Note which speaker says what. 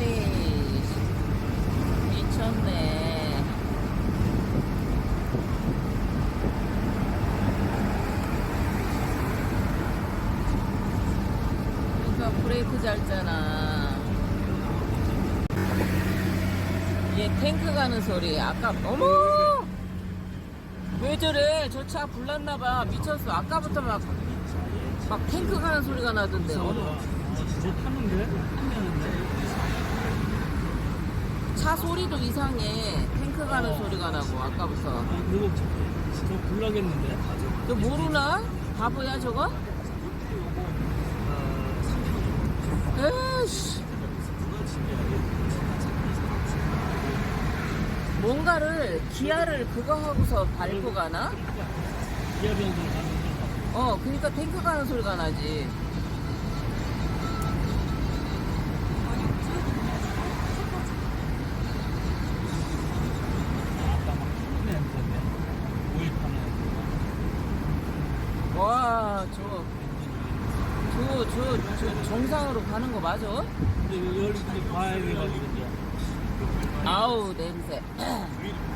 Speaker 1: 미쳤네. 미쳤네. 그러니까 브레이크 잘잖아 얘 탱크 가는 소리 아까 어머! 왜 저래? 저 차 불났나봐. 미쳤어. 아까부터 막 막 탱크 가는 소리가 나던데. 어머. 차 소리도 이상해. 탱크 가는 소리가 나고, 아까부터.
Speaker 2: 아, 그거 저, 저 불나겠는데?
Speaker 1: 너 모르나? 바보야, 저거? 에이씨. 뭔가를, 기아를 그거 하고서 밟고 가나?
Speaker 2: 기아 변속 가는데?
Speaker 1: 어, 그니까 탱크 가는 소리가 나지. 와, 저, 저, 저, 저 정상으로 가는 거 맞아?
Speaker 2: 근데 열이 봐야 돼가지고.
Speaker 1: 아우, 냄새.